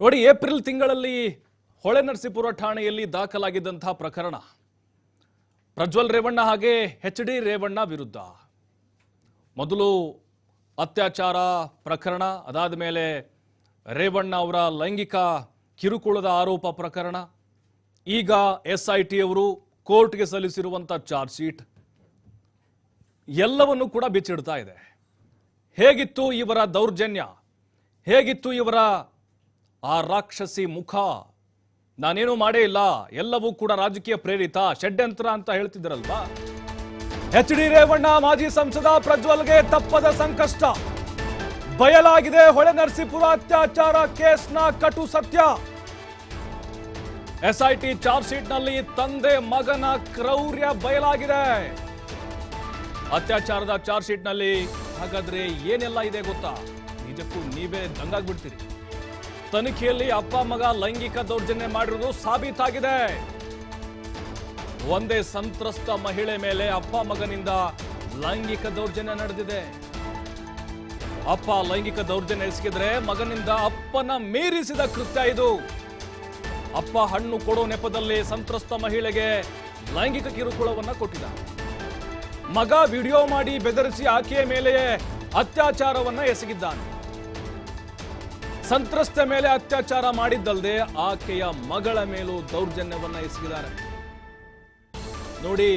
ನೋಡಿ, ಏಪ್ರಿಲ್ ತಿಂಗಳಲ್ಲಿ ಹೊಳೆನರಸೀಪುರ ಠಾಣೆಯಲ್ಲಿ ದಾಖಲಾಗಿದ್ದಂತಹ ಪ್ರಕರಣ. ಪ್ರಜ್ವಲ್ ರೇವಣ್ಣ ಹಾಗೆ ಎಚ್ ಡಿ ರೇವಣ್ಣ ವಿರುದ್ಧ. ಮೊದಲು ಅತ್ಯಾಚಾರ ಪ್ರಕರಣ, ಅದಾದ ಮೇಲೆ ರೇವಣ್ಣ ಅವರ ಲೈಂಗಿಕ ಕಿರುಕುಳದ ಆರೋಪ ಪ್ರಕರಣ. ಈಗ ಎಸ್ ಐ ಟಿ ಅವರು ಕೋರ್ಟ್ಗೆ ಸಲ್ಲಿಸಿರುವಂಥ ಚಾರ್ಜ್ ಶೀಟ್. ಎಲ್ಲವನ್ನು ಕೂಡ ಬಿಚ್ಚಿಡ್ತಾ ಇದೆ. ಹೇಗಿತ್ತು ಇವರ ದೌರ್ಜನ್ಯ? ಹೇಗಿತ್ತು ಇವರ ಆ ರಾಕ್ಷಸಿ ಮುಖ. ನಾನೇನು ಮಾಡೇ ಇಲ್ಲ. ಎಲ್ಲವೂ ಕೂಡ ರಾಜಕೀಯ ಪ್ರೇರಿತ, ಷಡ್ಯಂತ್ರ ಅಂತ ಹೇಳ್ತಿದ್ರಲ್ವಾ? ಎಚ್ ಡಿ ರೇವಣ್ಣ, ಮಾಜಿ ಸಂಸದ ಪ್ರಜ್ವಲ್ಗೆ ತಪ್ಪದ ಸಂಕಷ್ಟ. ಬಯಲಾಗಿದೆ ಹೊಳೆ ನರಸೀಪುರ ಅತ್ಯಾಚಾರ ಕೇಸ್ನ ಕಟು ಸತ್ಯ. ಎಸ್ಐಟಿ ಚಾರ್ಜ್ ಶೀಟ್ನಲ್ಲಿ ತಂದೆ ಮಗನ ಕ್ರೌರ್ಯ ಬಯಲಾಗಿದೆ. ಅತ್ಯಾಚಾರದ ಚಾರ್ಜ್ ಶೀಟ್ನಲ್ಲಿ ಹಾಗಾದ್ರೆ ಏನೆಲ್ಲ ಇದೆ ಗೊತ್ತಾ? ನಿಜಕ್ಕೂ ನೀವೇ ದಂಗಾಗ್ಬಿಡ್ತೀರಿ. ತನಿಖೆಯಲ್ಲಿ ಅಪ್ಪ ಮಗ ಲೈಂಗಿಕ ದೌರ್ಜನ್ಯ ಮಾಡಿರುವುದು ಸಾಬೀತಾಗಿದೆ. ಒಂದೇ ಸಂತ್ರಸ್ತ ಮಹಿಳೆ ಮೇಲೆ ಅಪ್ಪ ಮಗನಿಂದ ಲೈಂಗಿಕ ದೌರ್ಜನ್ಯ ನಡೆದಿದೆ. ಅಪ್ಪ ಲೈಂಗಿಕ ದೌರ್ಜನ್ಯ ಎಸಗಿದ್ರೆ ಮಗನಿಂದ ಅಪ್ಪನ ಮೀರಿಸಿದ ಕೃತ್ಯ ಇದು. ಅಪ್ಪ ಹಣ್ಣು ಕೊಡೋ ನೆಪದಲ್ಲಿ ಸಂತ್ರಸ್ತ ಮಹಿಳೆಗೆ ಲೈಂಗಿಕ ಕಿರುಕುಳವನ್ನ ಕೊಟ್ಟಿದ್ದ. ಮಗ ವಿಡಿಯೋ ಮಾಡಿ ಬೆದರಿಸಿ ಆಕೆಯ ಮೇಲೆಯೇ ಅತ್ಯಾಚಾರವನ್ನ ಎಸಗಿದ್ದಾನೆ. ಸಂತ್ರಸ್ತ ಮೇಲೆ ಅತ್ಯಾಚಾರ ಮಾಡಿದ್ದಲ್ಲದೆ ಆಕೆಯ ಮಗಳ ಮೇಲೂ ದೌರ್ಜನ್ಯವನ್ನ ಎಸಗಿದ್ದಾರೆ. ನೋಡಿ,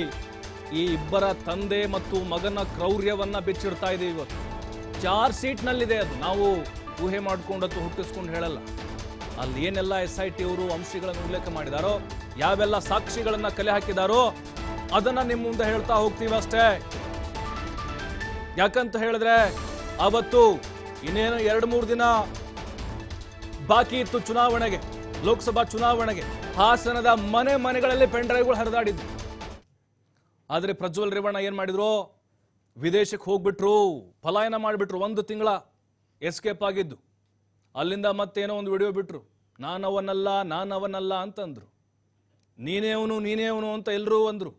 ಈ ಇಬ್ಬರ ತಂದೆ ಮತ್ತು ಮಗನ ಕ್ರೌರ್ಯವನ್ನ ಬಿಚ್ಚಿಡ್ತಾ ಇದೆ ಇವತ್ತು. ಚಾರ್ ಸೀಟ್ನಲ್ಲಿದೆ ಅದು. ನಾವು ಊಹೆ ಮಾಡ್ಕೊಂಡು ಅಥವಾ ಹುಟ್ಟಿಸ್ಕೊಂಡು ಹೇಳಲ್ಲ. ಅಲ್ಲಿ ಏನೆಲ್ಲ ಎಸ್ ಐ ಟಿ ಅವರು ಅಂಶಗಳನ್ನು ಉಲ್ಲೇಖ ಮಾಡಿದಾರೋ, ಯಾವೆಲ್ಲ ಸಾಕ್ಷಿಗಳನ್ನ ಕಲೆ ಹಾಕಿದಾರೋ, ಅದನ್ನ ನಿಮ್ಮ ಮುಂದೆ ಹೇಳ್ತಾ ಹೋಗ್ತೀವಿ ಅಷ್ಟೇ. ಯಾಕಂತ ಹೇಳಿದ್ರೆ, ಅವತ್ತು ಇನ್ನೇನು ಎರಡು ಮೂರು ದಿನ ಬಾಕಿ ಇತ್ತು ಚುನಾವಣೆಗೆ, ಲೋಕಸಭಾ ಚುನಾವಣೆಗೆ. ಹಾಸನದ ಮನೆ ಮನೆಗಳಲ್ಲಿ ಪೆಂಡ್ರೈವ್ಗಳು ಹರಿದಾಡಿದ್ರು ಆದರೆ ಪ್ರಜ್ವಲ್ ರೇವಣ್ಣ ಏನು ಮಾಡಿದ್ರು? ವಿದೇಶಕ್ಕೆ ಹೋಗ್ಬಿಟ್ರು, ಪಲಾಯನ ಮಾಡಿಬಿಟ್ರು ಒಂದು ತಿಂಗಳ ಎಸ್ಕೇಪ್ ಆಗಿದ್ದು. ಅಲ್ಲಿಂದ ಮತ್ತೇನೋ ಒಂದು ವಿಡಿಯೋ ಬಿಟ್ರು. ನಾನವನಲ್ಲ ನಾನವನಲ್ಲ ಅಂತಂದ್ರು. ನೀನೇ ಅವನು ನೀನೇ ಅವನು ಅಂತ ಎಲ್ಲರೂ ಅಂದರು.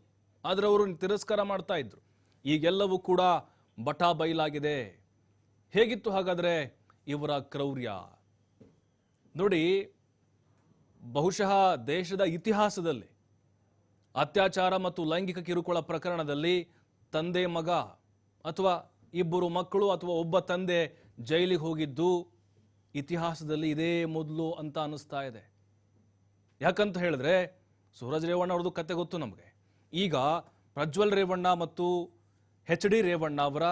ಆದರೆ ಅವರು ತಿರಸ್ಕಾರ ಮಾಡ್ತಾ ಇದ್ರು. ಈಗೆಲ್ಲವೂ ಕೂಡ ಬಟಾ ಬೈಲಾಗಿದೆ ಹೇಗಿತ್ತು ಹಾಗಾದರೆ ಇವರ ಕ್ರೌರ್ಯ? ನೋಡಿ, ಬಹುಶಃ ದೇಶದ ಇತಿಹಾಸದಲ್ಲಿ, ಅತ್ಯಾಚಾರ ಮತ್ತು ಲೈಂಗಿಕ ಕಿರುಕುಳ ಪ್ರಕರಣದಲ್ಲಿ ತಂದೆ ಮಗ ಅಥವಾ ಇಬ್ಬರು ಮಕ್ಕಳು ಅಥವಾ ಒಬ್ಬ ತಂದೆ ಜೈಲಿಗೆ ಹೋಗಿದ್ದು ಇತಿಹಾಸದಲ್ಲಿ ಇದೇ ಮೊದಲು ಅಂತ ಅನ್ನಿಸ್ತಾ ಇದೆ. ಯಾಕಂತ ಹೇಳಿದ್ರೆ, ಸೂರಜ್ ರೇವಣ್ಣ ಅವ್ರದ್ದು ಕತೆ ಗೊತ್ತು ನಮಗೆ. ಈಗ ಪ್ರಜ್ವಲ್ ರೇವಣ್ಣ ಮತ್ತು ಎಚ್ ಡಿ ರೇವಣ್ಣ ಅವರ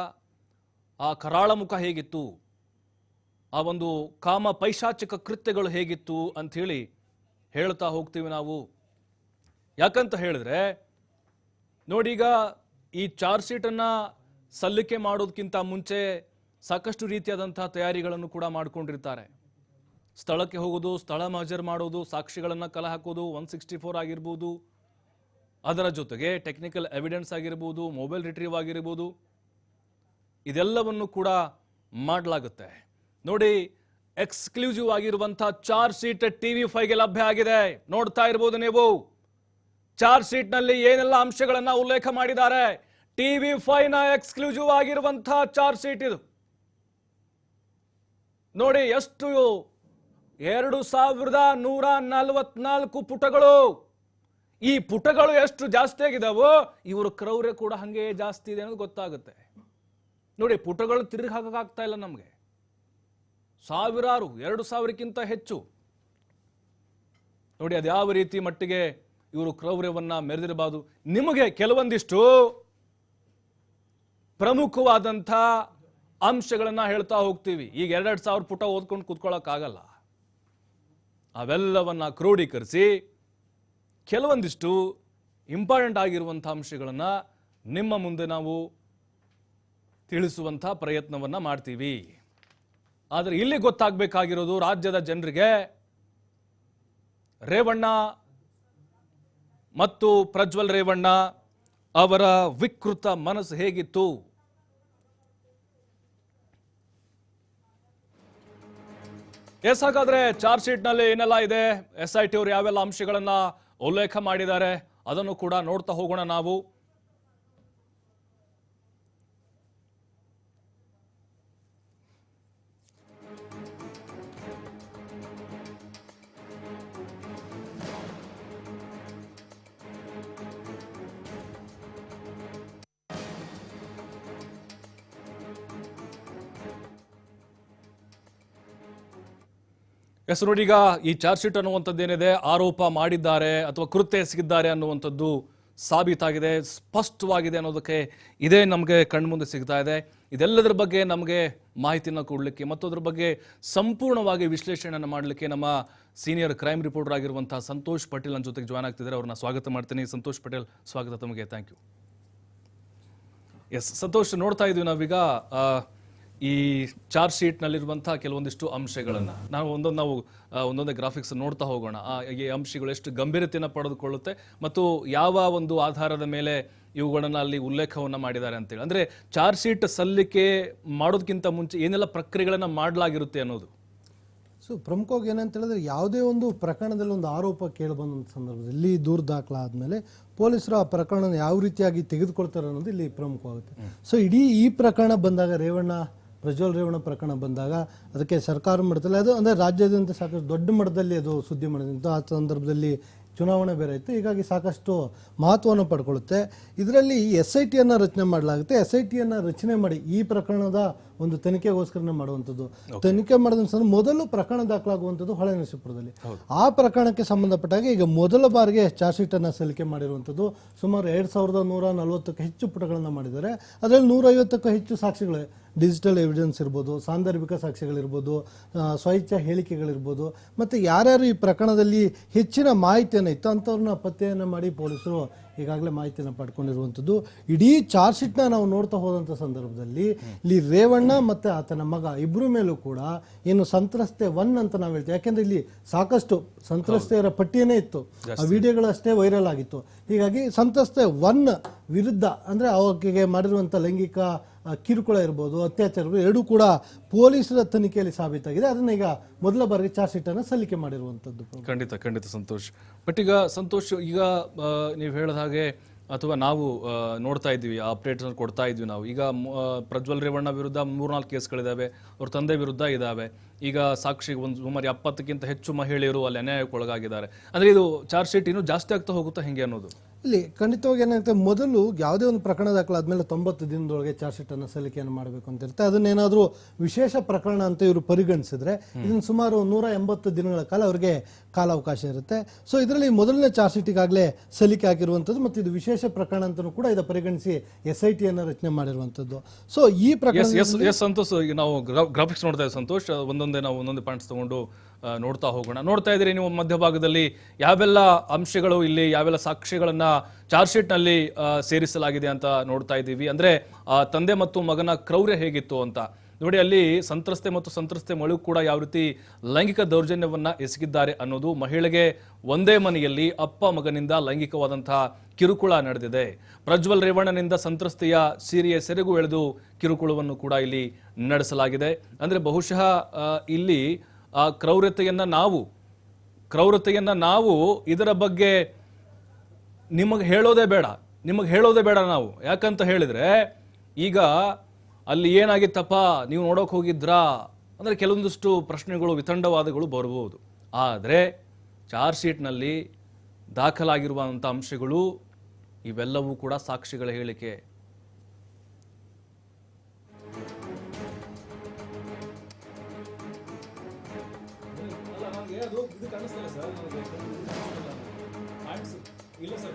ಆ ಕರಾಳ ಮುಖ ಹೇಗಿತ್ತು? ಆ ಒಂದು ಕಾಮ ಪೈಶಾಚಿಕ ಕೃತ್ಯಗಳು ಹೇಗಿತ್ತು ಅಂಥೇಳಿ ಹೇಳ್ತಾ ಹೋಗ್ತೀವಿ ನಾವು. ಯಾಕಂತ ಹೇಳಿದ್ರೆ, ನೋಡೀಗ ಈ ಚಾರ್ಜ್ ಶೀಟನ್ನು ಸಲ್ಲಿಕೆ ಮಾಡೋದಕ್ಕಿಂತ ಮುಂಚೆ ಸಾಕಷ್ಟು ರೀತಿಯಾದಂತಹ ತಯಾರಿಗಳನ್ನು ಕೂಡ ಮಾಡಿಕೊಂಡಿರ್ತಾರೆ. ಸ್ಥಳಕ್ಕೆ ಹೋಗೋದು, ಸ್ಥಳ ಮಹಜರ್ ಮಾಡೋದು, ಸಾಕ್ಷಿಗಳನ್ನು ಕಲೆ ಹಾಕೋದು, ಒನ್ ಸಿಕ್ಸ್ಟಿ ಫೋರ್ ಆಗಿರ್ಬೋದು. ಅದರ ಜೊತೆಗೆ ಟೆಕ್ನಿಕಲ್ ಎವಿಡೆನ್ಸ್ ಆಗಿರ್ಬೋದು, ಮೊಬೈಲ್ ರಿಟ್ರೀವ್ ಆಗಿರ್ಬೋದು. ಇದೆಲ್ಲವನ್ನು ಕೂಡ ಮಾಡಲಾಗುತ್ತೆ. ನೋಡಿ ಎಕ್ಸ್ಕ್ಲೂಸಿವ್ ಆಗಿರುವಂತಹ ಚಾರ್ಜ್ ಶೀಟ್ ಟಿವಿ ಫೈಗೆ ಲಭ್ಯ ಆಗಿದೆ. ನೋಡ್ತಾ ಇರ್ಬೋದು ನೀವು. ಚಾರ್ಜ್ ಶೀಟ್ನಲ್ಲಿ ಏನೆಲ್ಲ ಅಂಶಗಳನ್ನ ಉಲ್ಲೇಖ ಮಾಡಿದ್ದಾರೆ? ಟಿವಿ ಫೈವ್ನ ಎಕ್ಸ್ಕ್ಲೂಸಿವ್ ಆಗಿರುವಂತಹ ಚಾರ್ಜ್ ಶೀಟ್ ಇದು. ನೋಡಿ, ಎಷ್ಟು? ಎರಡು ಸಾವಿರದ ನೂರ ನಲವತ್ನಾಲ್ಕು ಪುಟಗಳು. ಈ ಪುಟಗಳು ಎಷ್ಟು ಜಾಸ್ತಿ ಆಗಿದಾವೋ, ಇವರು ಕ್ರೌರ್ಯ ಕೂಡ ಹಂಗೆ ಜಾಸ್ತಿ ಇದೆ ಅನ್ನೋದು ಗೊತ್ತಾಗುತ್ತೆ. ನೋಡಿ, ಪುಟಗಳು ತಿರುಗಿ ಹಾಕಕ್ಕಾಗ್ತಾ ಇಲ್ಲ ನಮಗೆ. ಸಾವಿರಾರು, ಎರಡು ಸಾವಿರಕ್ಕಿಂತ ಹೆಚ್ಚು. ನೋಡಿ, ಅದು ಯಾವ ರೀತಿ ಮಟ್ಟಿಗೆ ಇವರು ಕ್ರೌರ್ಯವನ್ನು ಮೆರೆದಿರಬಾರ್ದು. ನಿಮಗೆ ಕೆಲವೊಂದಿಷ್ಟು ಪ್ರಮುಖವಾದಂಥ ಅಂಶಗಳನ್ನು ಹೇಳ್ತಾ ಹೋಗ್ತೀವಿ. ಈಗ ಎರಡೆರಡು ಸಾವಿರ ಪುಟ ಓದ್ಕೊಂಡು ಕೂತ್ಕೊಳ್ಳೋಕ್ಕಾಗಲ್ಲ ಅವೆಲ್ಲವನ್ನ ಕ್ರೋಢೀಕರಿಸಿ ಕೆಲವೊಂದಿಷ್ಟು ಇಂಪಾರ್ಟೆಂಟ್ ಆಗಿರುವಂಥ ಅಂಶಗಳನ್ನು ನಿಮ್ಮ ಮುಂದೆ ನಾವು ತಿಳಿಸುವಂಥ ಪ್ರಯತ್ನವನ್ನು ಮಾಡ್ತೀವಿ. ಆದರೆ ಇಲ್ಲಿ ಗೊತ್ತಾಗಬೇಕಾಗಿರೋದು ರಾಜ್ಯದ ಜನರಿಗೆ ರೇವಣ್ಣ ಮತ್ತು ಪ್ರಜ್ವಲ್ ರೇವಣ್ಣ ಅವರ ವಿಕೃತ ಮನಸ್ಸು ಹೇಗಿತ್ತು? ಎಸ್, ಹಾಗಾದ್ರೆ ಚಾರ್ಜ್ ಶೀಟ್ನಲ್ಲಿ ಏನೆಲ್ಲ ಇದೆ? ಎಸ್ ಐ ಟಿ ಅವರು ಯಾವೆಲ್ಲ ಅಂಶಗಳನ್ನು ಉಲ್ಲೇಖ ಮಾಡಿದ್ದಾರೆ ಅದನ್ನು ಕೂಡ ನೋಡ್ತಾ ಹೋಗೋಣ ನಾವು. ಎಸ್ ನೋಡಿ ಈಗ ಈ ಚಾರ್ಜ್ ಶೀಟ್ ಅನ್ನುವಂಥದ್ದು ಏನಿದೆ ಆರೋಪ ಮಾಡಿದ್ದಾರೆ ಅಥವಾ ಕೃತ್ಯ ಎಸಗಿದ್ದಾರೆ ಅನ್ನುವಂಥದ್ದು ಸಾಬೀತಾಗಿದೆ, ಸ್ಪಷ್ಟವಾಗಿದೆ ಅನ್ನೋದಕ್ಕೆ ಇದೇ ನಮಗೆ ಕಣ್ಮುಂದೆ ಸಿಗ್ತಾ ಇದೆ. ಇದೆಲ್ಲದರ ಬಗ್ಗೆ ನಮಗೆ ಮಾಹಿತಿಯನ್ನು ಕೊಡಲಿಕ್ಕೆ ಮತ್ತು ಅದರ ಬಗ್ಗೆ ಸಂಪೂರ್ಣವಾಗಿ ವಿಶ್ಲೇಷಣೆಯನ್ನು ಮಾಡಲಿಕ್ಕೆ ನಮ್ಮ ಸೀನಿಯರ್ ಕ್ರೈಮ್ ರಿಪೋರ್ಟರ್ ಆಗಿರುವಂಥ ಸಂತೋಷ್ ಪಟೇಲ್ ನನ್ನ ಜೊತೆಗೆ ಜಾಯ್ನ್ ಆಗ್ತಿದ್ದಾರೆ. ಅವ್ರನ್ನ ಸ್ವಾಗತ ಮಾಡ್ತೀನಿ. ಸಂತೋಷ್ ಪಟೇಲ್, ಸ್ವಾಗತ ತಮಗೆ. ಥ್ಯಾಂಕ್ ಯು ಎಸ್ ಸಂತೋಷ್, ನೋಡ್ತಾ ಇದ್ದೀವಿ ನಾವೀಗ. ಈ ಚಾರ್ಜ್ ಶೀಟ್ನಲ್ಲಿರುವಂಥ ಕೆಲವೊಂದಿಷ್ಟು ಅಂಶಗಳನ್ನು ನಾವು ಒಂದೊಂದು ನಾವು ಒಂದೊಂದೇ ಗ್ರಾಫಿಕ್ಸ್ ನೋಡ್ತಾ ಹೋಗೋಣ. ಆ, ಈ ಅಂಶಗಳು ಎಷ್ಟು ಗಂಭೀರತೆಯನ್ನು ಪಡೆದುಕೊಳ್ಳುತ್ತೆ ಮತ್ತು ಯಾವ ಒಂದು ಆಧಾರದ ಮೇಲೆ ಇವುಗಳನ್ನು ಅಲ್ಲಿ ಉಲ್ಲೇಖವನ್ನು ಮಾಡಿದ್ದಾರೆ ಅಂತೇಳಿ. ಅಂದರೆ ಚಾರ್ಜ್ ಶೀಟ್ ಸಲ್ಲಿಕೆ ಮಾಡೋದಕ್ಕಿಂತ ಮುಂಚೆ ಏನೆಲ್ಲ ಪ್ರಕ್ರಿಯೆಗಳನ್ನು ಮಾಡಲಾಗಿರುತ್ತೆ ಅನ್ನೋದು? ಸೊ ಪ್ರಮುಖವಾಗಿ ಏನಂತ ಹೇಳಿದ್ರೆ ಯಾವುದೇ ಒಂದು ಪ್ರಕರಣದಲ್ಲಿ ಒಂದು ಆರೋಪ ಕೇಳಿ ಬಂದಂಥ ಸಂದರ್ಭದಲ್ಲಿ ದೂರು ದಾಖಲಾದ್ಮೇಲೆ ಪೊಲೀಸರು ಆ ಪ್ರಕರಣ ಯಾವ ರೀತಿಯಾಗಿ ತೆಗೆದುಕೊಳ್ತಾರೆ ಅನ್ನೋದು ಇಲ್ಲಿ ಪ್ರಮುಖವಾಗುತ್ತೆ. ಸೊ ಇಡೀ ಈ ಪ್ರಕರಣ ಬಂದಾಗ ರೇವಣ್ಣ ಪ್ರಜ್ವಲ್ ರೇವಣ ಪ್ರಕರಣ ಬಂದಾಗ ಅದಕ್ಕೆ ಸರ್ಕಾರ ಮಟ್ಟದಲ್ಲಿ ಅದು ಅಂದರೆ ರಾಜ್ಯಾದ್ಯಂತ ಸಾಕಷ್ಟು ದೊಡ್ಡ ಮಟ್ಟದಲ್ಲಿ ಅದು ಸುದ್ದಿ ಮಾಡಿದಂಥ ಆ ಸಂದರ್ಭದಲ್ಲಿ ಚುನಾವಣೆ ಬೇರೆ ಇತ್ತು. ಹೀಗಾಗಿ ಸಾಕಷ್ಟು ಮಹತ್ವವನ್ನು ಪಡ್ಕೊಳ್ಳುತ್ತೆ. ಇದರಲ್ಲಿ ಎಸ್ ಐ ಟಿಯನ್ನು ರಚನೆ ಮಾಡಲಾಗುತ್ತೆ. ಎಸ್ ಐ ಟಿಯನ್ನು ರಚನೆ ಮಾಡಿ ಈ ಪ್ರಕರಣದ ಒಂದು ತನಿಖೆಗೋಸ್ಕರನೇ ಮಾಡುವಂಥದ್ದು. ತನಿಖೆ ಮಾಡಿದ ಮೊದಲು ಪ್ರಕರಣ ದಾಖಲಾಗುವಂಥದ್ದು ಹೊಳೆ ನರಸೀಪುರದಲ್ಲಿ. ಆ ಪ್ರಕರಣಕ್ಕೆ ಸಂಬಂಧಪಟ್ಟಾಗ ಈಗ ಮೊದಲ ಬಾರಿಗೆ ಚಾರ್ಜ್ ಶೀಟನ್ನು ಸಲ್ಲಿಕೆ ಮಾಡಿರುವಂಥದ್ದು ಸುಮಾರು ಎರಡು ಸಾವಿರದ ನೂರ ನಲವತ್ತಕ್ಕೂ ಹೆಚ್ಚು ಪುಟಗಳನ್ನು ಮಾಡಿದ್ದಾರೆ. ಅದರಲ್ಲಿ ನೂರೈವತ್ತಕ್ಕೂ ಹೆಚ್ಚು ಸಾಕ್ಷಿಗಳು ಡಿಜಿಟಲ್ ಎವಿಡೆನ್ಸ್ ಇರ್ಬೋದು ಸಾಂದರ್ಭಿಕ ಸಾಕ್ಷ್ಯಗಳಿರ್ಬೋದು ಸ್ವೈಚ್ಛ ಹೇಳಿಕೆಗಳಿರ್ಬೋದು ಮತ್ತು ಯಾರ್ಯಾರು ಈ ಪ್ರಕರಣದಲ್ಲಿ ಹೆಚ್ಚಿನ ಮಾಹಿತಿಯನ್ನು ಇತ್ತು ಅಂಥವ್ರನ್ನ ಪತ್ತೆಯನ್ನು ಮಾಡಿ ಪೊಲೀಸರು ಈಗಾಗಲೇ ಮಾಹಿತಿಯನ್ನು ಪಡ್ಕೊಂಡಿರುವಂಥದ್ದು ಇಡೀ ಚಾರ್ಜ್ ಶೀಟ್ನ ನಾವು ನೋಡ್ತಾ ಹೋದಂಥ ಸಂದರ್ಭದಲ್ಲಿ ಇಲ್ಲಿ ರೇವಣ್ಣ ಮತ್ತು ಆತನ ಮಗ ಇಬ್ಬರ ಮೇಲೂ ಕೂಡ ಏನು ಸಂತ್ರಸ್ತೆ ಒನ್ ಅಂತ ನಾವು ಹೇಳ್ತೀವಿ. ಯಾಕೆಂದರೆ ಇಲ್ಲಿ ಸಾಕಷ್ಟು ಸಂತ್ರಸ್ತೆಯರ ಪಟ್ಟಿಯೇ ಇತ್ತು. ಆ ವಿಡಿಯೋಗಳಷ್ಟೇ ವೈರಲ್ ಆಗಿತ್ತು. ಹೀಗಾಗಿ ಸಂತ್ರಸ್ತೆ ಒನ್ ವಿರುದ್ಧ ಅಂದರೆ ಅವಕ್ಕೆ ಮಾಡಿರುವಂಥ ಲೈಂಗಿಕ ಕಿರುಕುಳ ಇರ್ಬೋದು, ಅತ್ಯಾಚಾರ ಎರಡೂ ಕೂಡ ಪೊಲೀಸರ ತನಿಖೆಯಲ್ಲಿ ಸಾಬೀತಾಗಿದೆ. ಅದನ್ನ ಈಗ ಮೊದಲ ಬಾರಿಗೆ ಚಾರ್ಜ್ ಶೀಟ್ ಅನ್ನು ಸಲ್ಲಿಕೆ ಮಾಡಿರುವಂತದ್ದು ಖಂಡಿತ ಖಂಡಿತ ಸಂತೋಷ್. ಬಟ್ ಈಗ ಸಂತೋಷ್, ಈಗ ನೀವು ಹೇಳಿದ ಹಾಗೆ ಅಥವಾ ನಾವು ನೋಡ್ತಾ ಇದ್ವಿ ಆ ಅಪ್ಡೇಟ್ಸ್ ಕೊಡ್ತಾ ಇದ್ವಿ ನಾವು. ಈಗ ಪ್ರಜ್ವಲ್ ರೇವಣ್ಣ ವಿರುದ್ಧ ಮೂರ್ನಾಲ್ಕು ಕೇಸ್ಗಳಿದ್ದಾವೆ ಅವ್ರ ತಂದೆ ವಿರುದ್ಧ ಇದ್ದಾವೆ ಈಗ ಸಾಕ್ಷಿ ಒಂದು ಸುಮಾರು ಎಪ್ಪತ್ತಕ್ಕಿಂತ ಹೆಚ್ಚು ಮಹಿಳೆಯರು ಅಲ್ಲಿ ಅನ್ಯಾಯಕ್ಕೊಳಗಾಗಿದ್ದಾರೆ ಅಂದ್ರೆ ಇದು ಚಾರ್ಜ್ ಶೀಟ್ ಇನ್ನೂ ಜಾಸ್ತಿ ಆಗ್ತಾ ಹೋಗುತ್ತಾ ಹೆಂಗೆ ಅನ್ನೋದು? ಇಲ್ಲಿ ಖಂಡಿತವಾಗಿ ಏನಾಗುತ್ತೆ ಮೊದಲು ಯಾವುದೇ ಒಂದು ಪ್ರಕರಣ ದಾಖಲಾದ್ಮೇಲೆ ತೊಂಬತ್ತು ದಿನದೊಳಗೆ ಚಾರ್ಜ್ ಶೀಟನ್ನು ಸಲ್ಲಿಕೆಯನ್ನು ಮಾಡಬೇಕು ಅಂತ ಇರುತ್ತೆ. ಅದನ್ನೇನಾದರೂ ವಿಶೇಷ ಪ್ರಕರಣ ಅಂತ ಇವರು ಪರಿಗಣಿಸಿದ್ರೆ ಇದನ್ನು ಸುಮಾರು ನೂರ ಎಂಬತ್ತು ದಿನಗಳ ಕಾಲ ಅವರಿಗೆ ಕಾಲಾವಕಾಶ ಇರುತ್ತೆ. ಸೊ ಇದರಲ್ಲಿ ಮೊದಲನೇ ಚಾರ್ಜ್ ಶೀಟಿಗಾಗಲೇ ಸಲ್ಲಿಕೆ ಆಗಿರುವಂಥದ್ದು ಮತ್ತು ಇದು ವಿಶೇಷ ಪ್ರಕರಣ ಅಂತಲೂ ಕೂಡ ಇದು ಪರಿಗಣಿಸಿ ಎಸ್ ಐ ಟಿಯನ್ನು ರಚನೆ ಮಾಡಿರುವಂಥದ್ದು. ಸೊ ಈ ಪ್ರಕರಣ ಎಸ್ ಎಸ್ ಎಸ್ ಸಂತೋಷ್ ಈಗ ನಾವು ಗ್ರಾಫಿಕ್ಸ್ ನೋಡ್ತಾ ಸಂತೋಷ್ ಒಂದೊಂದೇ ನಾವು ಒಂದೊಂದು ಪಾಯಿಂಟ್ಸ್ ತಗೊಂಡು ನೋಡ್ತಾ ಹೋಗೋಣ. ನೋಡ್ತಾ ಇದ್ದೀರಿ ನೀವು ಮಧ್ಯಭಾಗದಲ್ಲಿ ಯಾವೆಲ್ಲ ಅಂಶಗಳು ಇಲ್ಲಿ, ಯಾವೆಲ್ಲ ಸಾಕ್ಷಿಗಳನ್ನು ಚಾರ್ಜ್ ಶೀಟ್ನಲ್ಲಿ ಸೇರಿಸಲಾಗಿದೆ ಅಂತ ನೋಡ್ತಾ ಇದ್ದೀವಿ. ಅಂದ್ರೆ ತಂದೆ ಮತ್ತು ಮಗನ ಕ್ರೌರ್ಯ ಹೇಗಿತ್ತು ಅಂತ. ನೋಡಿ, ಅಲ್ಲಿ ಸಂತ್ರಸ್ತೆ ಮತ್ತು ಸಂತ್ರಸ್ತೆ ಮಳು ಕೂಡ ಯಾವ ರೀತಿ ಲೈಂಗಿಕ ದೌರ್ಜನ್ಯವನ್ನ ಎಸಗಿದ್ದಾರೆ ಅನ್ನೋದು ಮಹಿಳೆಗೆ ಒಂದೇ ಮನೆಯಲ್ಲಿ ಅಪ್ಪ ಮಗನಿಂದ ಲೈಂಗಿಕವಾದಂತಹ ಕಿರುಕುಳ ನಡೆದಿದೆ. ಪ್ರಜ್ವಲ್ ರೇವಣ್ಣನಿಂದ ಸಂತ್ರಸ್ತೆಯ ಸೀರೆಯ ಸೆರೆಗೂ ಎಳೆದು ಕಿರುಕುಳವನ್ನು ಕೂಡ ಇಲ್ಲಿ ನಡೆಸಲಾಗಿದೆ. ಅಂದ್ರೆ ಬಹುಶಃ ಇಲ್ಲಿ, ಆ ಕ್ರೌರ್ಯತೆಯನ್ನು ನಾವು ಕ್ರೌರ್ಯತೆಯನ್ನು ನಾವು ಇದರ ಬಗ್ಗೆ ನಿಮಗೆ ಹೇಳೋದೇ ಬೇಡ. ನಿಮಗೆ ಹೇಳೋದೇ ಬೇಡ ನಾವು. ಯಾಕಂತ ಹೇಳಿದ್ರೆ, ಈಗ ಅಲ್ಲಿ ಏನಾಗಿತ್ತಪ್ಪ? ನೀವು ನೋಡೋಕೆ ಹೋಗಿದ್ರಾ? ಅಂದರೆ ಕೆಲವೊಂದಿಷ್ಟು ಪ್ರಶ್ನೆಗಳು, ವಿತಂಡವಾದಗಳು ಬರ್ಬೋದು ಆದರೆ ಚಾರ್ಜ್ ಶೀಟ್ನಲ್ಲಿ ದಾಖಲಾಗಿರುವಂಥ ಅಂಶಗಳು ಇವೆಲ್ಲವೂ ಕೂಡ ಸಾಕ್ಷಿಗಳ ಹೇಳಿಕೆ. ಇಲ್ಲ ಸರ್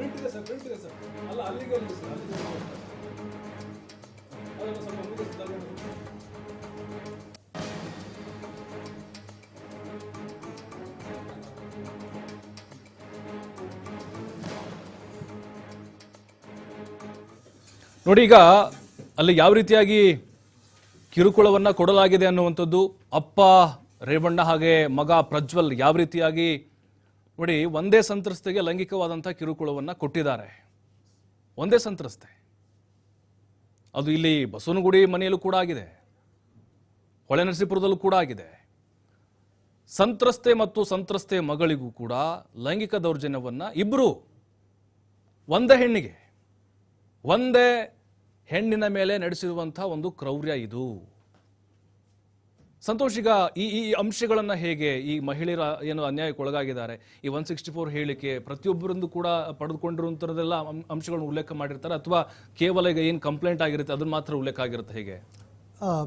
ಇದೆ ಸರ್ ಸರ್ ಅಲ್ಲ ಅಲ್ಲಿಗೆ ಅಲ್ಲಿ ಸರ್ ನೋಡಿ ಈಗ ಅಲ್ಲಿ ಯಾವ ರೀತಿಯಾಗಿ ಕಿರುಕುಳವನ್ನು ಕೊಡಲಾಗಿದೆ ಅನ್ನುವಂಥದ್ದು ಅಪ್ಪ ರೇವಣ್ಣ ಹಾಗೆ ಮಗ ಪ್ರಜ್ವಲ್ ಯಾವ ರೀತಿಯಾಗಿ ನೋಡಿ, ಒಂದೇ ಸಂತ್ರಸ್ತೆಗೆ ಲೈಂಗಿಕವಾದಂಥ ಕಿರುಕುಳವನ್ನು ಕೊಟ್ಟಿದ್ದಾರೆ. ಒಂದೇ ಸಂತ್ರಸ್ತೆ. ಅದು ಇಲ್ಲಿ ಬಸವನಗುಡಿ ಮನೆಯಲ್ಲೂ ಕೂಡ ಆಗಿದೆ. ಹೊಳೆನರಸೀಪುರದಲ್ಲೂ ಕೂಡ ಆಗಿದೆ. ಸಂತ್ರಸ್ತೆ ಮತ್ತು ಸಂತ್ರಸ್ತೆ ಮಗಳಿಗೂ ಕೂಡ ಲೈಂಗಿಕ ದೌರ್ಜನ್ಯವನ್ನು ಇಬ್ಬರು ಒಂದೇ ಹೆಣ್ಣಿಗೆ, ಒಂದೇ ಹೆಣ್ಣಿನ ಮೇಲೆ ನಡೆಸಿರುವಂಥ ಒಂದು ಕ್ರೌರ್ಯ ಇದು. ಸಂತೋಷ್ ಈಗ ಈ ಈ ಅಂಶಗಳನ್ನು ಹೇಗೆ ಈ ಮಹಿಳೆಯರ ಏನು ಅನ್ಯಾಯಕ್ಕೆ ಒಳಗಾಗಿದ್ದಾರೆ ಈ ಒನ್ ಸಿಕ್ಸ್ಟಿ ಫೋರ್ ಹೇಳಿಕೆ ಪ್ರತಿಯೊಬ್ಬರಂದು ಕೂಡ ಪಡೆದುಕೊಂಡಿರುವಂಥದ್ದೆಲ್ಲ ಅಂಶಗಳನ್ನು ಉಲ್ಲೇಖ ಮಾಡಿರ್ತಾರೆ. ಅಥವಾ ಕೇವಲ ಈಗ ಏನು ಕಂಪ್ಲೇಂಟ್ ಆಗಿರುತ್ತೆ, ಅದನ್ನ ಮಾತ್ರ ಉಲ್ಲೇಖ ಆಗಿರುತ್ತೆ ಹೇಗೆ?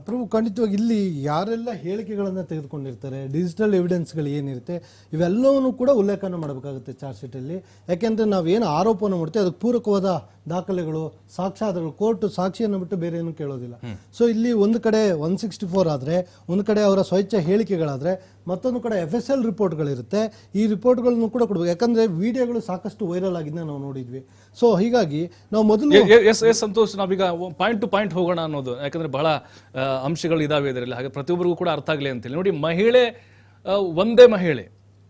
ಪ್ರಭು ಖಂಡಿತವಾಗಿ ಇಲ್ಲಿ ಯಾರೆಲ್ಲ ಹೇಳಿಕೆಗಳನ್ನು ತೆಗೆದುಕೊಂಡಿರ್ತಾರೆ ಡಿಜಿಟಲ್ ಎವಿಡೆನ್ಸ್ಗಳು ಏನಿರುತ್ತೆ ಇವೆಲ್ಲವನ್ನೂ ಕೂಡ ಉಲ್ಲೇಖನ ಮಾಡಬೇಕಾಗುತ್ತೆ ಚಾರ್ಜ್ ಶೀಟಲ್ಲಿ ಯಾಕೆಂದರೆ ಏನು ಆರೋಪವನ್ನು ಮಾಡ್ತೀವಿ ಅದಕ್ಕೆ ಪೂರಕವಾದ ದಾಖಲೆಗಳು ಸಾಕ್ಷ್ಯಾಧಾರಗಳು ಕೋರ್ಟ್ ಸಾಕ್ಷಿಯನ್ನು ಬಿಟ್ಟು ಬೇರೆ ಏನೂ ಕೇಳೋದಿಲ್ಲ. ಸೊ ಇಲ್ಲಿ ಒಂದು ಕಡೆ ಒನ್ ಸಿಕ್ಸ್ಟಿ ಫೋರ್ ಆದರೆ ಒಂದು ಕಡೆ ಅವರ ಸ್ವಚ್ಛ ಹೇಳಿಕೆಗಳಾದರೆ ಮತ್ತೊಂದು ಕಡೆ ಎಫ್ ಎಸ್ ಎಲ್ ರಿಪೋರ್ಟ್ಗಳಿರುತ್ತೆ ಈ ರಿಪೋರ್ಟ್ಗಳನ್ನು ಕೂಡ ಕೊಡಬೇಕು. ಯಾಕಂದರೆ ವಿಡಿಯೋಗಳು ಸಾಕಷ್ಟು ವೈರಲ್ ಆಗಿದ್ದ ನಾವು ನೋಡಿದ್ವಿ. ಸೊ ಹೀಗಾಗಿ ನಾವು ಮೊದಲು ಎಸ್ ಎಸ್ ಸಂತೋಷ್, ನಾವೀಗ ಪಾಯಿಂಟ್ ಟು ಪಾಯಿಂಟ್ ಹೋಗೋಣ ಅನ್ನೋದು. ಯಾಕಂದ್ರೆ ಬಹಳ ಅಂಶಗಳು ಇದಾವೆ ಇದರಲ್ಲಿ. ಹಾಗೆ ಪ್ರತಿಯೊಬ್ಬರಿಗೂ ಕೂಡ ಅರ್ಥ ಆಗಲಿ ಅಂತೇಳಿ. ನೋಡಿ, ಮಹಿಳೆ ಒಂದೇ ಮಹಿಳೆ.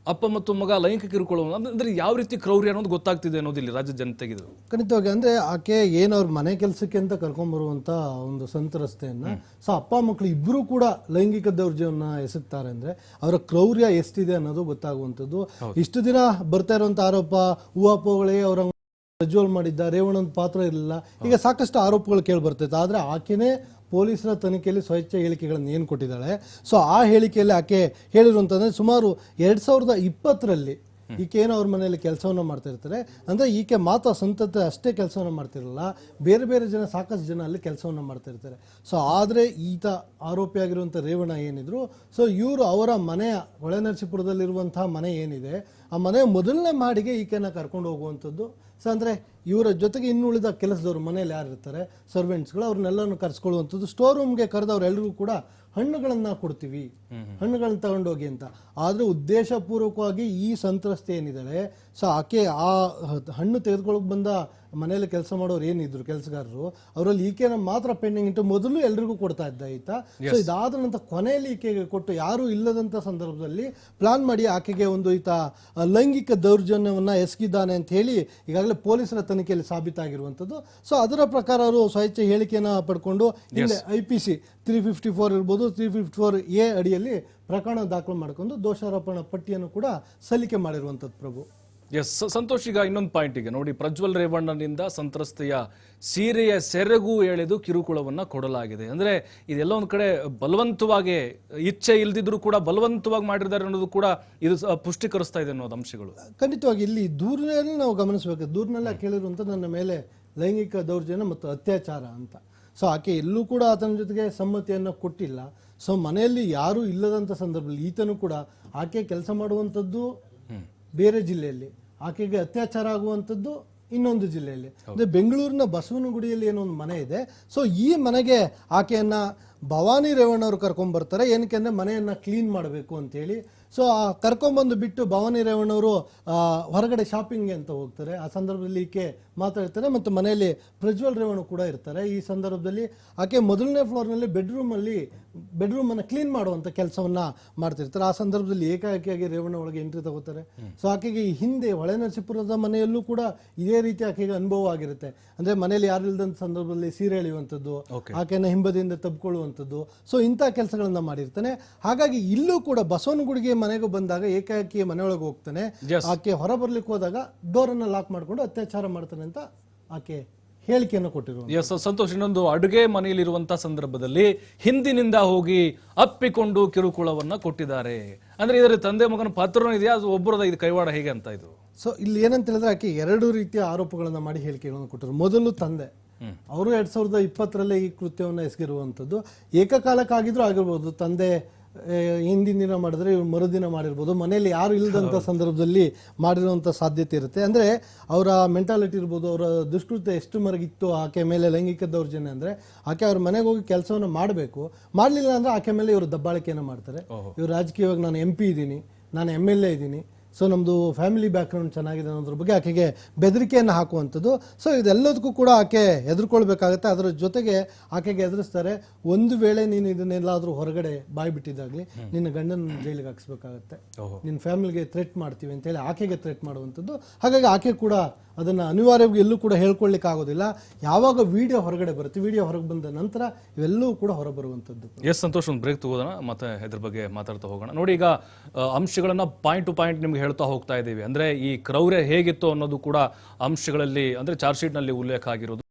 ಅಪ್ಪ ಮತ್ತು ಮಗ ಲೈಂಗಿಕ ಕಿರುಕುಳ ಅಂದ್ರೆ ಯಾವ ರೀತಿ ಕ್ರೌರ್ಯ ಅನ್ನೋದು ಗೊತ್ತಾಗ್ತಿದೆ ಅನ್ನೋದು ಇಲ್ಲಿ ರಾಜ್ಯದ ಜನತೆಗೆ ಇದು ಖಂಡಿತವಾಗಿ ಅಂದ್ರೆ ಆಕೆ ಏನು ಅವ್ರ ಮನೆ ಕೆಲಸಕ್ಕೆ ಅಂತ ಕರ್ಕೊಂಡ್ಬರುವಂತ ಒಂದು ಸಂತ್ರಸ್ತೆಯನ್ನ ಸೊ ಅಪ್ಪ ಮಕ್ಕಳು ಇಬ್ಬರು ಕೂಡ ಲೈಂಗಿಕ ದೌರ್ಜ್ಯವನ್ನ ಎಸಗ್ತಾರೆ ಅಂದ್ರೆ ಅವರ ಕ್ರೌರ್ಯ ಎಷ್ಟಿದೆ ಅನ್ನೋದು ಗೊತ್ತಾಗುವಂಥದ್ದು. ಇಷ್ಟು ದಿನ ಬರ್ತಾ ಇರುವಂತ ಆರೋಪ ಹೂವಾಪೋಗಳೇ ಅವರ ಪ್ರಜ್ವಲ್ ಮಾಡಿದ್ದ ರೇವಣ್ಣನ ಪಾತ್ರ ಇರಲಿಲ್ಲ. ಈಗ ಸಾಕಷ್ಟು ಆರೋಪಗಳು ಕೇಳಿ ಬರ್ತೈತೆ. ಆದ್ರೆ ಆಕೆನೇ ಪೊಲೀಸರ ತನಿಖೆಯಲ್ಲಿ ಸ್ವಚ್ಛ ಹೇಳಿಕೆಗಳನ್ನು ಏನು ಕೊಟ್ಟಿದ್ದಾಳೆ? ಸೊ ಆ ಹೇಳಿಕೆಯಲ್ಲಿ ಆಕೆ ಹೇಳಿರುವಂತಂದ್ರೆ ಸುಮಾರು ಎರಡ್ ಸಾವಿರದ ಇಪ್ಪತ್ತರಲ್ಲಿ ಈಕೆ ಏನೋ ಅವ್ರ ಮನೆಯಲ್ಲಿ ಕೆಲಸವನ್ನು ಮಾಡ್ತಾ ಇರ್ತಾರೆ. ಅಂದ್ರೆ ಈಕೆ ಮಾತ್ರ ಸಂತತ ಅಷ್ಟೇ ಕೆಲಸವನ್ನು ಮಾಡ್ತಿರಲ್ಲ ಬೇರೆ ಬೇರೆ ಜನ, ಸಾಕಷ್ಟು ಜನ ಅಲ್ಲಿ ಕೆಲಸವನ್ನು ಮಾಡ್ತಾ ಇರ್ತಾರೆ. ಸೊ ಆದ್ರೆ ಈತ ಆರೋಪಿಯಾಗಿರುವಂಥ ರೇವಣ ಏನಿದ್ರು? ಸೊ ಇವರು ಅವರ ಮನೆಯ ಹೊಳೆನರಸೀಪುರದಲ್ಲಿರುವಂಥ ಮನೆ ಏನಿದೆ, ಆ ಮನೆಯ ಮೊದಲನೇ ಮಾಡಿಗೆ ಈಕೆನ ಕರ್ಕೊಂಡು ಹೋಗುವಂಥದ್ದು. ಸೊ ಅಂದರೆ ಇವರ ಜೊತೆಗೆ ಇನ್ನು ಉಳಿದ ಕೆಲಸದವ್ರು ಮನೇಲಿ ಯಾರು ಇರ್ತಾರೆ ಸರ್ವೆಂಟ್ಸ್ಗಳು ಅವ್ರನ್ನೆಲ್ಲನೂ ಕರೆಸ್ಕೊಳ್ಳುವಂಥದ್ದು ಸ್ಟೋರ್ ರೂಮ್ಗೆ ಕರೆದವ್ರೆಲ್ಲರಿಗೂ ಕೂಡ ಹಣ್ಣುಗಳನ್ನು ಕೊಡ್ತೀವಿ. ಹಣ್ಣುಗಳನ್ನ ತಗೊಂಡೋಗಿ ಅಂತ. ಆದರೆ ಉದ್ದೇಶಪೂರ್ವಕವಾಗಿ ಈ ಸಂತ್ರಸ್ತೆ ಏನಿದ್ದಾಳೆ ಸೊ ಆಕೆ ಆ ಹಣ್ಣು ತೆಗೆದುಕೊಳ್ಳೋಕೆ ಬಂದ ಮನೆಯಲ್ಲಿ ಕೆಲಸ ಮಾಡೋರು ಏನಿದ್ರು ಕೆಲಸಗಾರರು ಅವರಲ್ಲಿ ಈಕೆನ ಮಾತ್ರ ಪೆಂಡಿಂಗ್ ಇಟ್ಟು ಮೊದಲು ಎಲ್ರಿಗೂ ಕೊಡ್ತಾ ಇದ್ದ ಆಯ್ತಾ ಸೊ ಇದಾದ ನಂತರ ಕೊನೆಯಲ್ಲಿ ಈಕೆಗೆ ಕೊಟ್ಟು ಯಾರು ಇಲ್ಲದಂತ ಸಂದರ್ಭದಲ್ಲಿ ಪ್ಲಾನ್ ಮಾಡಿ ಆಕೆಗೆ ಒಂದು ಈತ ಲೈಂಗಿಕ ದೌರ್ಜನ್ಯವನ್ನ ಎಸಗಿದ್ದಾನೆ ಅಂತ ಹೇಳಿ ಈಗಾಗಲೇ ಪೊಲೀಸರ ತನಿಖೆಯಲ್ಲಿ ಸಾಬೀತಾಗಿರುವಂಥದ್ದು. ಸೊ ಅದರ ಪ್ರಕಾರ ಅವರು ಸ್ವಚ್ಛ ಹೇಳಿಕೆಯನ್ನು ಪಡ್ಕೊಂಡು ಇಲ್ಲಿ I P C three fifty four ಇರ್ಬೋದು ತ್ರೀ ಫಿಫ್ಟಿ ಫೋರ್ ಎ ಅಡಿಯಲ್ಲಿ ಪ್ರಕರಣ ದಾಖಲು ಮಾಡಿಕೊಂಡು ದೋಷಾರೋಪಣ ಪಟ್ಟಿಯನ್ನು ಕೂಡ ಸಲ್ಲಿಕೆ ಮಾಡಿರುವಂಥದ್ದು ಪ್ರಭು. ಎಸ್ ಸಂತೋಷ್ ಈಗ ಇನ್ನೊಂದು ಪಾಯಿಂಟ್ ಈಗ ನೋಡಿ, ಪ್ರಜ್ವಲ್ ರೇವಣ್ಣನಿಂದ ಸಂತ್ರಸ್ತೆಯ ಸೀರೆಯ ಸೆರಗು ಎಳೆದು ಕಿರುಕುಳವನ್ನ ಕೊಡಲಾಗಿದೆ. ಅಂದ್ರೆ ಇದೆಲ್ಲ ಒಂದು ಕಡೆ ಬಲವಂತವಾಗಿ, ಇಚ್ಛೆ ಇಲ್ದಿದ್ರು ಕೂಡ ಬಲವಂತವಾಗಿ ಮಾಡಿದ್ದಾರೆ ಅನ್ನೋದು ಕೂಡ ಇದು ಪುಷ್ಟೀಕರಿಸ್ತಾ ಇದೆ ಅನ್ನೋದು ಅಂಶಗಳು. ಖಂಡಿತವಾಗಿ ಇಲ್ಲಿ ದೂರನೆಲ್ಲ ನಾವು ಗಮನಿಸಬೇಕು. ದೂರನೆಲ್ಲ ಕೇಳಿರುವಂಥ ನನ್ನ ಮೇಲೆ ಲೈಂಗಿಕ ದೌರ್ಜನ್ಯ ಮತ್ತು ಅತ್ಯಾಚಾರ ಅಂತ. ಸೊ ಆಕೆ ಎಲ್ಲೂ ಕೂಡ ಆತನ ಜೊತೆಗೆ ಸಮ್ಮತಿಯನ್ನು ಕೊಟ್ಟಿಲ್ಲ. ಸೊ ಮನೆಯಲ್ಲಿ ಯಾರೂ ಇಲ್ಲದಂಥ ಸಂದರ್ಭದಲ್ಲಿ ಈತನು ಕೂಡ ಆಕೆ ಕೆಲಸ ಮಾಡುವಂಥದ್ದು ಬೇರೆ ಜಿಲ್ಲೆಯಲ್ಲಿ. ಆಕೆಗೆ ಅತ್ಯಾಚಾರ ಆಗುವಂಥದ್ದು ಇನ್ನೊಂದು ಜಿಲ್ಲೆಯಲ್ಲಿ. ಅಂದರೆ ಬೆಂಗಳೂರಿನ ಬಸವನಗುಡಿಯಲ್ಲಿ ಏನೋ ಒಂದು ಮನೆ ಇದೆ. ಸೊ ಈ ಮನೆಗೆ ಆಕೆಯನ್ನು ಭವಾನಿ ರೇವಣ್ಣವ್ರು ಕರ್ಕೊಂಡ್ಬರ್ತಾರೆ ಏನಕ್ಕೆ ಅಂದರೆ ಮನೆಯನ್ನು ಕ್ಲೀನ್ ಮಾಡಬೇಕು ಅಂತೇಳಿ ಸೊ ಆ ಕರ್ಕೊಂಬಂದು ಬಿಟ್ಟು ಭವಾನಿ ರೇವಣ್ಣವರು ಹೊರಗಡೆ ಶಾಪಿಂಗ್ಗೆ ಅಂತ ಹೋಗ್ತಾರೆ. ಆ ಸಂದರ್ಭದಲ್ಲಿ ಈಕೆ ಮಾತಾಡ್ತಾರೆ ಮತ್ತು ಮನೆಯಲ್ಲಿ ಪ್ರಜ್ವಲ್ ರೇವಣ್ಣ ಕೂಡ ಇರ್ತಾರೆ. ಈ ಸಂದರ್ಭದಲ್ಲಿ ಆಕೆ ಮೊದಲನೇ ಫ್ಲೋರ್ನಲ್ಲಿ ಬೆಡ್ರೂಮಲ್ಲಿ ಬೆಡ್ರೂಮನ್ನು ಕ್ಲೀನ್ ಮಾಡುವಂಥ ಕೆಲಸವನ್ನ ಮಾಡ್ತಿರ್ತಾರೆ. ಆ ಸಂದರ್ಭದಲ್ಲಿ ಏಕಾಏಕಿಯಾಗಿ ರೇವಣ್ಣ ಒಳಗೆ ಎಂಟ್ರಿ ತಗೋತಾರೆ. ಸೊ ಆಕೆಗೆ ಈ ಹಿಂದೆ ಹೊಳೆನರಸೀಪುರದ ಮನೆಯಲ್ಲೂ ಕೂಡ ಇದೇ ರೀತಿ ಆಕೆಗೆ ಅನುಭವ ಆಗಿರುತ್ತೆ. ಅಂದ್ರೆ ಮನೆಯಲ್ಲಿ ಯಾರು ಇಲ್ಲದಂಥ ಸಂದರ್ಭದಲ್ಲಿ ಸೀರೆ ಎಳೆಯುವಂಥದ್ದು ಆಕೆನ ಹಿಂಬದಿಯಿಂದ ತಬ್ಕೊಳ್ಳುವಂಥದ್ದು. ಸೊ ಇಂಥ ಕೆಲಸಗಳನ್ನ ಮಾಡಿರ್ತಾನೆ. ಹಾಗಾಗಿ ಇಲ್ಲೂ ಕೂಡ ಬಸವನಗುಡಿಗೆ ಮನೆಗೆ ಬಂದಾಗ ಏಕಾಏಕಿ ಮನೆಯೊಳಗೆ ಹೋಗ್ತಾನೆ. ಆಕೆ ಹೊರ ಬರ್ಲಿಕ್ಕೆ ಹೋದಾಗ ಡೋರನ್ನ ಲಾಕ್ ಮಾಡ್ಕೊಂಡು ಅತ್ಯಾಚಾರ ಮಾಡ್ತಾನೆ ಅಂತ ಆಕೆ ಹೇಳಿಕೆಯನ್ನು ಕೊಟ್ಟಿರುವ ಎಸ್ ಸಂತೋಷ್ ಇನ್ನೊಂದು ಅಡುಗೆ ಮನೆಯಲ್ಲಿರುವಂತ ಸಂದರ್ಭದಲ್ಲಿ ಹಿಂದಿನಿಂದ ಹೋಗಿ ಅಪ್ಪಿಕೊಂಡು ಕಿರುಕುಳವನ್ನ ಕೊಟ್ಟಿದ್ದಾರೆ. ಅಂದ್ರೆ ಇದರ ತಂದೆ ಮಗನ ಪಾತ್ರನೂ ಇದೆಯಾ? ಅದು ಒಬ್ಬರದ ಇದು ಕೈವಾಡ ಹೇಗೆ ಅಂತ ಇದು? ಸೊ ಇಲ್ಲಿ ಏನಂತ ಹೇಳಿದ್ರೆ ಆಕೆ ಎರಡು ರೀತಿಯ ಆರೋಪಗಳನ್ನ ಮಾಡಿ ಹೇಳಿಕೆಗಳನ್ನು ಕೊಟ್ಟರು ಮೊದಲು ತಂದೆ. ಅವರು ಎರಡ್ ಸಾವಿರದ ಇಪ್ಪತ್ತರಲ್ಲೇ ಈ ಕೃತ್ಯವನ್ನು ಎಸಗಿರುವಂಥದ್ದು. ಏಕಕಾಲಕ್ಕಾಗಿದ್ರೂ ಆಗಿರ್ಬೋದು. ತಂದೆ ಹಿಂದಿನ ದಿನ ಮಾಡಿದ್ರೆ ಇವ್ರು ಮರುದಿನ ಮಾಡಿರ್ಬೋದು. ಮನೆಯಲ್ಲಿ ಯಾರು ಇಲ್ಲದಂಥ ಸಂದರ್ಭದಲ್ಲಿ ಮಾಡಿರುವಂಥ ಸಾಧ್ಯತೆ ಇರುತ್ತೆ. ಅಂದರೆ ಅವರ ಮೆಂಟಾಲಿಟಿ ಇರ್ಬೋದು ಅವರ ದುಷ್ಕೃತ್ಯ ಎಷ್ಟು ಮರಗಿತ್ತು ಆಕೆ ಮೇಲೆ ಲೈಂಗಿಕ ದೌರ್ಜನ್ಯ ಅಂದರೆ ಆಕೆ ಅವ್ರ ಮನೆಗೆ ಹೋಗಿ ಕೆಲಸವನ್ನು ಮಾಡಬೇಕು. ಮಾಡಲಿಲ್ಲ ಅಂದರೆ ಆಕೆ ಮೇಲೆ ಇವರು ದಬ್ಬಾಳಿಕೆಯನ್ನು ಮಾಡ್ತಾರೆ. ಇವರು ರಾಜಕೀಯವಾಗಿ ನಾನು ಎಂ ಪಿ ಇದ್ದೀನಿ ನಾನು ಎಂ ಎಲ್ ಎ ಇದ್ದೀನಿ ಸೊ ನಮ್ಮದು ಫ್ಯಾಮಿಲಿ ಬ್ಯಾಕ್ಗ್ರೌಂಡ್ ಚೆನ್ನಾಗಿದೆ ಅನ್ನೋದ್ರ ಬಗ್ಗೆ ಆಕೆಗೆ ಬೆದರಿಕೆಯನ್ನು ಹಾಕುವಂಥದ್ದು. ಸೊ ಇದೆಲ್ಲದಕ್ಕೂ ಕೂಡ ಆಕೆ ಎದುರ್ಕೊಳ್ಬೇಕಾಗತ್ತೆ ಅದರ ಜೊತೆಗೆ ಆಕೆಗೆ ಎದುರಿಸ್ತಾರೆ ಒಂದು ವೇಳೆ ನೀನು ಇದನ್ನೆಲ್ಲಾದರೂ ಹೊರಗಡೆ ಬಾಯಿ ಬಿಟ್ಟಿದ್ದಾಗಲಿ ನಿನ್ನ ಗಂಡನ ಜೈಲಿಗೆ ಹಾಕ್ಸ್ಬೇಕಾಗತ್ತೆ. ನಿನ್ನ ಫ್ಯಾಮಿಲಿಗೆ ಥ್ರೆಟ್ ಮಾಡ್ತೀವಿ ಅಂತೇಳಿ ಆಕೆಗೆ ಥ್ರೆಟ್ ಮಾಡುವಂಥದ್ದು. ಹಾಗಾಗಿ ಆಕೆ ಕೂಡ ಅದನ್ನು ಅನಿವಾರ್ಯವಾಗಿ ಎಲ್ಲೂ ಕೂಡ ಹೇಳ್ಕೊಳ್ಳಿಕ್ಕೆ ಆಗೋದಿಲ್ಲ ಯಾವಾಗ ವಿಡಿಯೋ ಹೊರಗಡೆ ಬರುತ್ತೆ ವಿಡಿಯೋ ಹೊರಗೆ ಬಂದ ನಂತರ ಇವೆಲ್ಲವೂ ಕೂಡ ಹೊರಬರುವಂಥದ್ದು. ಎಸ್ ಸಂತೋಷ್, ಒಂದು ಬ್ರೇಕ್ ತಗೋಣ ಮತ್ತೆ ಇದ್ರ ಬಗ್ಗೆ ಮಾತಾಡ್ತಾ ಹೋಗೋಣ. ನೋಡಿ ಈಗ ಅಂಶಗಳನ್ನು ಪಾಯಿಂಟ್ ಟು ಪಾಯಿಂಟ್ ನಿಮ್ಗೆ ಹೇಳ್ತಾ ಹೋಗ್ತಾ ಇದ್ದೀವಿ ಅಂದ್ರೆ ಈ ಕ್ರೌರ್ಯ ಹೇಗಿತ್ತು ಅನ್ನೋದು ಕೂಡ ಅಂಶಗಳಲ್ಲಿ, ಅಂದ್ರೆ ಚಾರ್ಜ್ ಶೀಟ್ನಲ್ಲಿ ಉಲ್ಲೇಖ ಆಗಿರೋದು.